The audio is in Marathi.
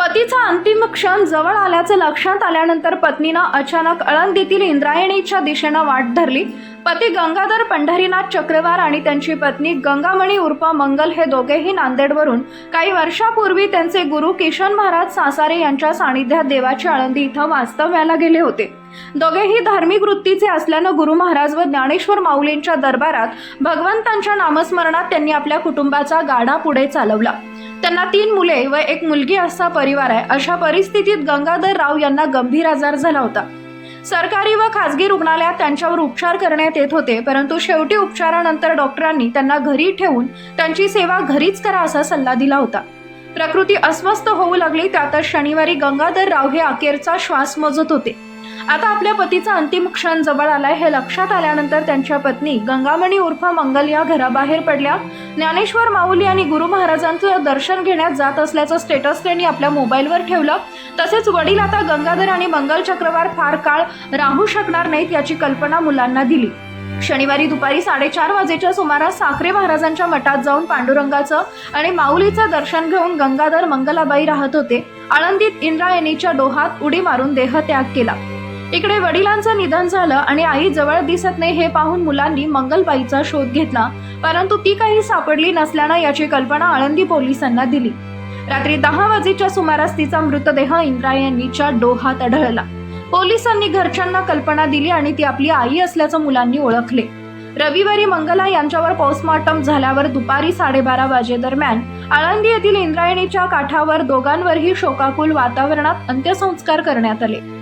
पतीचा अंतिम क्षण जवळ आल्याचं लक्षात आल्यानंतर पत्नीनं अचानक अळंदीतील इंद्रायणीच्या दिशेनं वाट धरली. पती गंगाधर पंढरीनाथ चक्रवार आणि त्यांची पत्नी गंगामणी उर्फ मंगल हे दोघेही नांदेडवरून काही वर्षापूर्वी त्यांचे गुरु किशन महाराज सासारे यांच्या सानिध्यात देवाची आळंदी इथं वास्तव्याला गेले होते. दोघेही धार्मिक वृत्तीचे असल्यानं गुरु महाराज व ज्ञानेश्वर माऊलींच्या दरबारात भगवंतांच्या नामस्मरणात त्यांनी आपल्या कुटुंबाचा गाडा पुढे चालवला. त्यांना तीन मुले व एक मुलगी असा परिवार आहे. अशा परिस्थितीत गंगाधर राव यांना गंभीर आजार झाला होता. सरकारी व खासगी रुग्णालयात त्यांच्यावर उपचार करण्यात येत होते परंतु शेवटी उपचारानंतर डॉक्टरांनी त्यांना घरी ठेवून त्यांची सेवा घरीच करा असा सल्ला दिला होता. प्रकृती अस्वस्थ होऊ लागली त्यातच शनिवारी गंगाधर राव हे अखेरचा श्वास मोजत होते. आता आपल्या पतीचा अंतिम क्षण जवळ आलाय. हे लक्षात आल्यानंतर त्यांच्या पत्नी गंगामणी उर्फ मंगल या घराबाहेर पडल्या. ज्ञानेश्वर माऊली आणि गुरु महाराजांचं दर्शन घेण्यात जात असल्याचं स्टेटस त्यांनी आपल्या मोबाईलवर ठेवलं. तसेच वडील आता गंगाधर आणि मंगल चक्रवार फार काळ राहू शकणार नाहीत याची कल्पना मुलांना दिली. शनिवारी दुपारी साडेचार वाजेच्या सुमारास साखरे महाराजांच्या मठात जाऊन पांडुरंगाचं आणि माऊलीचं दर्शन घेऊन गंगाधर मंगलाबाई राहत होते. आळंदीत इंद्रायणीच्या डोहात उडी मारून देहत्याग केला. इकडे वडिलांचं निधन झालं आणि आई जवळ दिसत नाही हे पाहून मुलांनी मंगलबाईचा शोध घेतला. परंतु ती काही सापडली नसल्यानं याची कल्पना आळंदी पोलिसांना दिली. रात्री दहा वाजेच्या सुमारास तिचा मृतदेह इंद्रायणीच्या डोहात आढळला. पोलिसांनी घरच्यांना कल्पना दिली आणि ती आपली आई असल्याचं मुलांनी ओळखले. रविवारी मंगला यांच्यावर पोस्टमॉर्टम झाल्यावर दुपारी साडेबारा वाजेदरम्यान आळंदी येथील इंद्रायणीच्या काठावर दोघांवरही शोकाकुल वातावरणात अंत्यसंस्कार करण्यात आले.